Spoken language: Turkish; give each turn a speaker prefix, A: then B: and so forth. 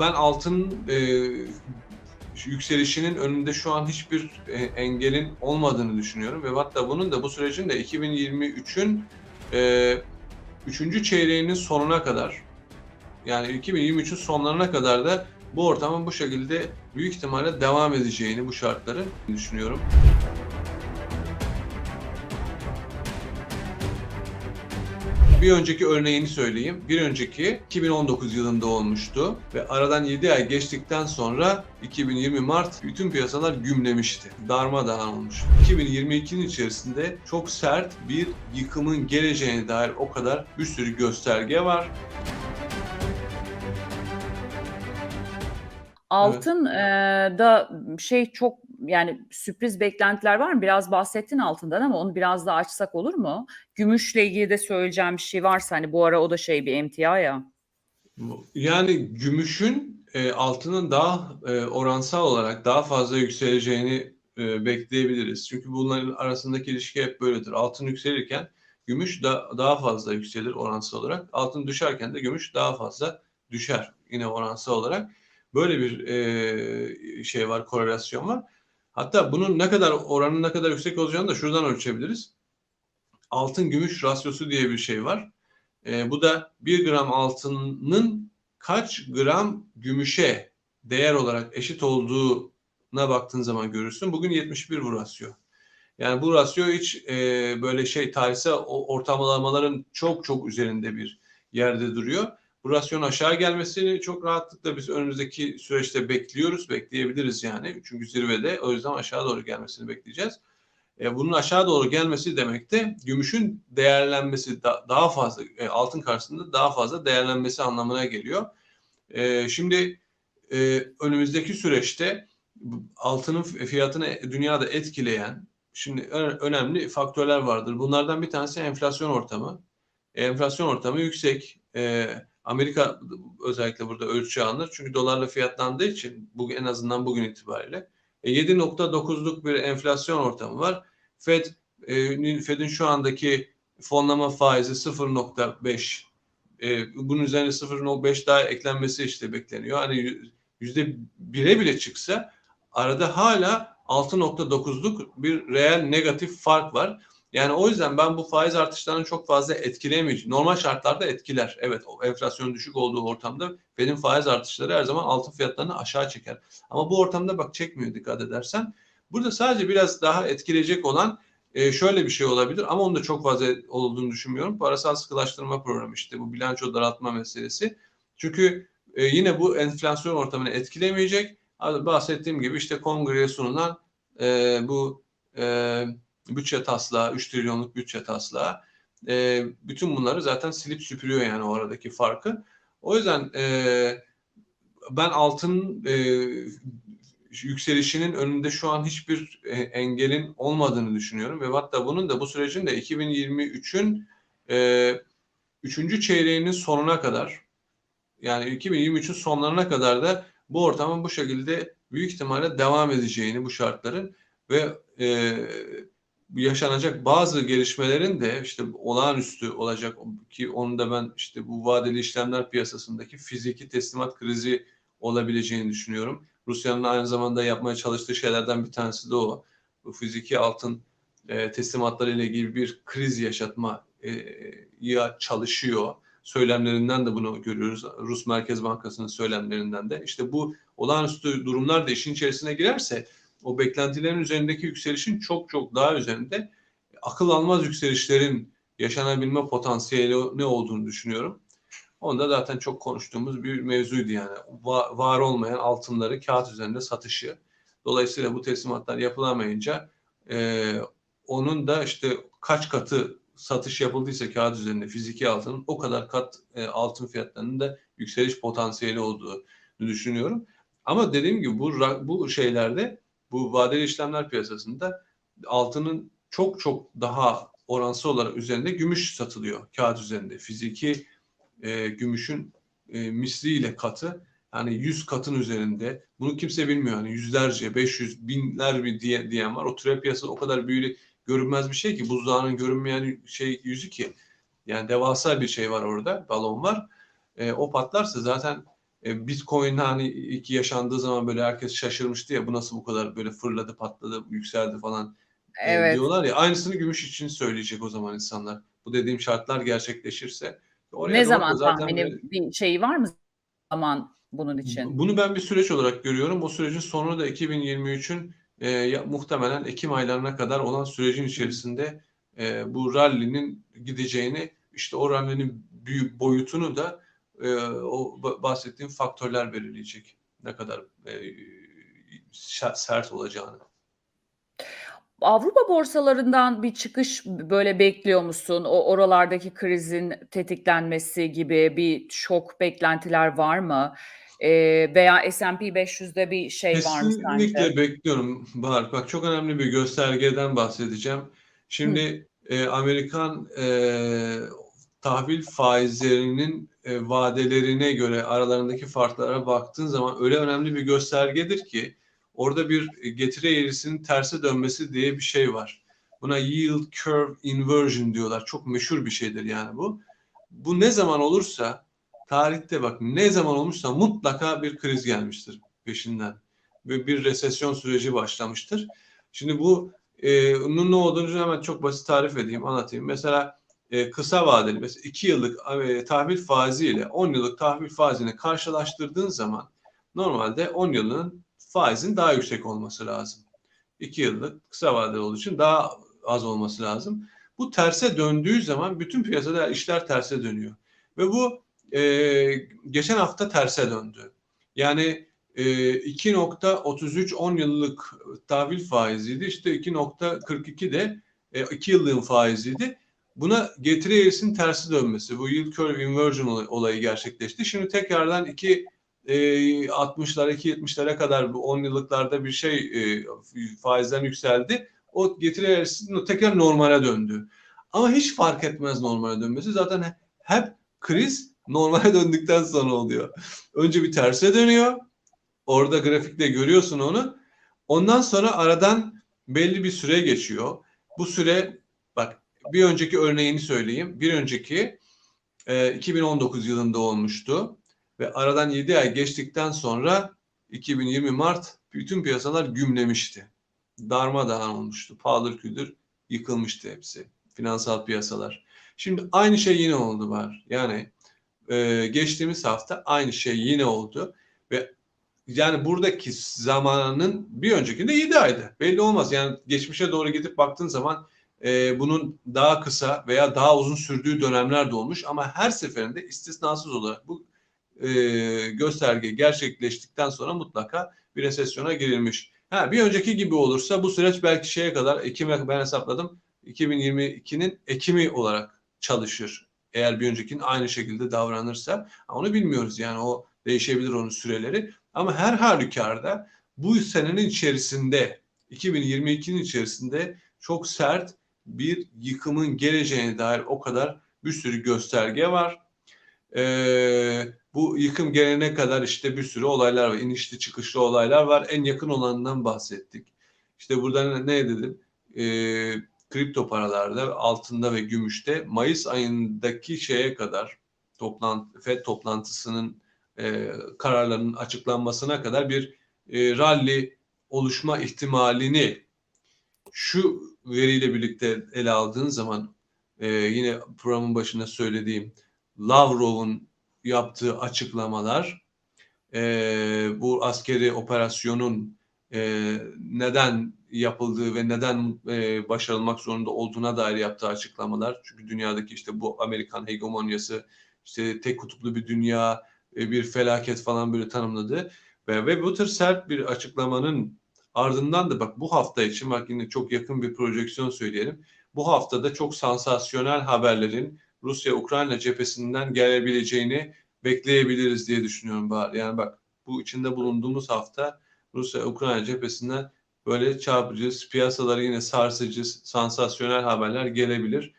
A: ben altın e, yükselişinin önünde şu an hiçbir e, engelin olmadığını düşünüyorum ve hatta bunun da bu sürecin de 2023'ün e, 3. çeyreğinin sonuna kadar yani 2023'ün sonlarına kadar da bu ortamın bu şekilde büyük ihtimalle devam edeceğini bu şartların düşünüyorum. Bir önceki örneğini söyleyeyim. Bir önceki 2019 yılında olmuştu ve aradan 7 ay geçtikten sonra 2020 Mart bütün piyasalar gümlemişti. Darmadağın olmuştu. 2022'nin içerisinde çok sert bir yıkımın geleceğine dair o kadar bir sürü gösterge var.
B: Altın eee, da şey çok yani sürpriz beklentiler var mı? Biraz bahsettin altından ama onu biraz daha açsak olur mu? Gümüşle ilgili de söyleyeceğim bir şey varsa hani bu ara o da şey bir emtia ya.
A: Yani gümüşün e, altının daha e, oransal olarak daha fazla yükseleceğini e, bekleyebiliriz. Çünkü bunların arasındaki ilişki hep böyledir. Altın yükselirken gümüş da, daha fazla yükselir oransal olarak. Altın düşerken de gümüş daha fazla düşer yine oransal olarak. Böyle bir e, şey var, korelasyon var. Hatta bunun ne kadar oranın ne kadar yüksek olacağını da şuradan ölçebiliriz. Altın gümüş rasyosu diye bir şey var. E, bu da 1 gram altının kaç gram gümüşe değer olarak eşit olduğuna baktığın zaman görürsün. Bugün 71 bu rasyo. Yani bu rasyo hiç e, böyle şey tarihsel ortalamaların çok çok üzerinde bir yerde duruyor. Bu rasyonun aşağı gelmesini çok rahatlıkla biz önümüzdeki süreçte bekliyoruz, bekleyebiliriz yani. Çünkü zirvede o yüzden aşağı doğru gelmesini bekleyeceğiz. E, bunun aşağı doğru gelmesi demek de gümüşün değerlenmesi da- daha fazla e, altın karşısında daha fazla değerlenmesi anlamına geliyor. E, şimdi e, önümüzdeki süreçte altının fiyatını dünyada etkileyen şimdi önemli faktörler vardır. Bunlardan bir tanesi enflasyon ortamı. E, enflasyon ortamı yüksek. E, Amerika özellikle burada ölçü alınır. Çünkü dolarla fiyatlandığı için bu en azından bugün itibariyle e, 7.9'luk bir enflasyon ortamı var. Fed e, Fed'in şu andaki fonlama faizi 0.5. E, bunun üzerine 0.5 daha eklenmesi işte bekleniyor. Hani yüzde bire bile çıksa arada hala 6.9'luk bir reel negatif fark var. Yani o yüzden ben bu faiz artışlarını çok fazla etkileyemeyeceğim. Normal şartlarda etkiler. Evet o enflasyonun düşük olduğu ortamda Fed'in faiz artışları her zaman altın fiyatlarını aşağı çeker. Ama bu ortamda bak çekmiyor dikkat edersen. Burada sadece biraz daha etkileyecek olan e, şöyle bir şey olabilir ama onun da çok fazla olduğunu düşünmüyorum. Parasal sıkılaştırma programı işte bu bilanço daraltma meselesi. Çünkü e, yine bu enflasyon ortamını etkilemeyecek. Bahsettiğim gibi işte kongreye sunulan e, bu e, bütçe taslağı, 3 trilyonluk bütçe taslağı e, bütün bunları zaten silip süpürüyor yani o aradaki farkı. O yüzden e, ben altın e, yükselişinin önünde şu an hiçbir e, engelin olmadığını düşünüyorum ve hatta bunun da bu sürecin de 2023'ün e, 3. çeyreğinin sonuna kadar yani 2023'ün sonlarına kadar da bu ortamın bu şekilde büyük ihtimalle devam edeceğini bu şartların ve e, yaşanacak bazı gelişmelerin de işte olağanüstü olacak ki onu da ben işte bu vadeli işlemler piyasasındaki fiziki teslimat krizi olabileceğini düşünüyorum. Rusya'nın aynı zamanda yapmaya çalıştığı şeylerden bir tanesi de o. Bu fiziki altın e, teslimatları ile ilgili bir kriz yaşatma e, ya çalışıyor. Söylemlerinden de bunu görüyoruz. Rus Merkez Bankası'nın söylemlerinden de. İşte bu olağanüstü durumlar da işin içerisine girerse o beklentilerin üzerindeki yükselişin çok çok daha üzerinde akıl almaz yükselişlerin yaşanabilme potansiyeli ne olduğunu düşünüyorum. Onda zaten çok konuştuğumuz bir mevzuydu yani. Va- var olmayan altınları kağıt üzerinde satışı. Dolayısıyla bu teslimatlar yapılamayınca e, onun da işte kaç katı satış yapıldıysa kağıt üzerinde fiziki altının o kadar kat e, altın fiyatlarının da yükseliş potansiyeli olduğunu düşünüyorum. Ama dediğim gibi bu bu şeylerde bu vadeli işlemler piyasasında altının çok çok daha oransal olarak üzerinde gümüş satılıyor kağıt üzerinde. Fiziki e, gümüşün e, misliyle katı yani 100 katın üzerinde. Bunu kimse bilmiyor. Yani yüzlerce, 500, binler bir diye, diyen var. O türev piyasası o kadar büyülü görünmez bir şey ki buzdağının görünmeyen şey yüzü ki. Yani devasa bir şey var orada. Balon var. E, o patlarsa zaten E, Bitcoin hani ilk yaşandığı zaman böyle herkes şaşırmıştı ya bu nasıl bu kadar böyle fırladı patladı yükseldi falan e,
B: Evet.
A: diyorlar ya aynısını gümüş için söyleyecek o zaman insanlar. Bu dediğim şartlar gerçekleşirse oraya
B: Ne zaman tahmini
A: böyle-
B: bir şeyi var mı zaman bunun için?
A: bunu ben bir süreç olarak görüyorum. O sürecin sonu da 2023'ün e, ya- muhtemelen Ekim aylarına kadar olan sürecin içerisinde e, bu rally'nin gideceğini, işte o rally'nin büyük boyutunu da e, o ba- bahsettiğim faktörler belirleyecek. Ne kadar e, sert olacağını.
B: Avrupa borsalarından bir çıkış böyle bekliyor musun? O oralardaki krizin tetiklenmesi gibi bir şok beklentiler var mı? Eee, veya S&P 500'de bir şey var mı
A: Kesinlikle
B: sence?
A: bekliyorum Bahar. Bak çok önemli bir göstergeden bahsedeceğim. Şimdi e, Amerikan e, tahvil faizlerinin e, vadelerine göre aralarındaki farklara baktığın zaman öyle önemli bir göstergedir ki orada bir getiri eğrisinin terse dönmesi diye bir şey var. Buna yield curve inversion diyorlar. Çok meşhur bir şeydir yani bu. Bu ne zaman olursa tarihte bak ne zaman olmuşsa mutlaka bir kriz gelmiştir peşinden ve bir resesyon süreci başlamıştır. Şimdi bu e, bunun ne olduğunu hemen çok basit tarif edeyim, anlatayım. Mesela e, kısa vadeli, mesela 2 yıllık e, tahvil faizi ile 10 yıllık tahvil faizini karşılaştırdığın zaman normalde 10 yılın faizin daha yüksek olması lazım. 2 yıllık kısa vadeli olduğu için daha az olması lazım. Bu terse döndüğü zaman bütün piyasada işler terse dönüyor. Ve bu e, geçen hafta terse döndü. Yani e, 2.33 10 yıllık tahvil faiziydi. İşte 2.42 de 2 yıllığın faiziydi. Buna getiri eğrisinin tersi dönmesi, bu yield curve inversion olay- olayı gerçekleşti. Şimdi tekrardan 2 e, 60'lara 2.70'lere kadar bu 10 yıllıklarda bir şey e, faizden yükseldi. O getiri eğrisi tekrar normale döndü. Ama hiç fark etmez normale dönmesi. Zaten hep kriz normale döndükten sonra oluyor. Önce bir terse dönüyor. Orada grafikte görüyorsun onu. Ondan sonra aradan belli bir süre geçiyor. Bu süre bak bir önceki örneğini söyleyeyim. Bir önceki e, 2019 yılında olmuştu ve aradan 7 ay geçtikten sonra 2020 Mart bütün piyasalar gümlemişti. Darmadağın olmuştu. Paldır küldür yıkılmıştı hepsi. Finansal piyasalar. Şimdi aynı şey yine oldu var. Yani e, geçtiğimiz hafta aynı şey yine oldu ve yani buradaki zamanın bir öncekinde 7 aydı. Belli olmaz. Yani geçmişe doğru gidip baktığın zaman e, bunun daha kısa veya daha uzun sürdüğü dönemler de olmuş ama her seferinde istisnasız olarak bu e, gösterge gerçekleştikten sonra mutlaka bir resesyona girilmiş. Ha, bir önceki gibi olursa bu süreç belki şeye kadar Ekim'e ben hesapladım 2022'nin Ekim'i olarak çalışır. Eğer bir öncekinin aynı şekilde davranırsa onu bilmiyoruz yani o değişebilir onun süreleri. Ama her halükarda bu senenin içerisinde 2022'nin içerisinde çok sert bir yıkımın geleceğine dair o kadar bir sürü gösterge var. Ee, bu yıkım gelene kadar işte bir sürü olaylar var. İnişli çıkışlı olaylar var. En yakın olanından bahsettik. İşte burada ne, dedim? Ee, kripto paralarda, altında ve gümüşte Mayıs ayındaki şeye kadar toplantı, FED toplantısının e, kararlarının açıklanmasına kadar bir e, rally oluşma ihtimalini şu veriyle birlikte ele aldığın zaman e, yine programın başında söylediğim Lavrov'un yaptığı açıklamalar e, bu askeri operasyonun e, neden yapıldığı ve neden e, başarılmak zorunda olduğuna dair yaptığı açıklamalar. Çünkü dünyadaki işte bu Amerikan hegemonyası, işte tek kutuplu bir dünya, e, bir felaket falan böyle tanımladı. Ve, ve bu tür sert bir açıklamanın ardından da bak bu hafta için bak yine çok yakın bir projeksiyon söyleyelim. Bu haftada çok sansasyonel haberlerin Rusya-Ukrayna cephesinden gelebileceğini bekleyebiliriz diye düşünüyorum Bahar. Yani bak bu içinde bulunduğumuz hafta Rusya-Ukrayna cephesinden böyle çarpıcı, piyasaları yine sarsıcı, sansasyonel haberler gelebilir.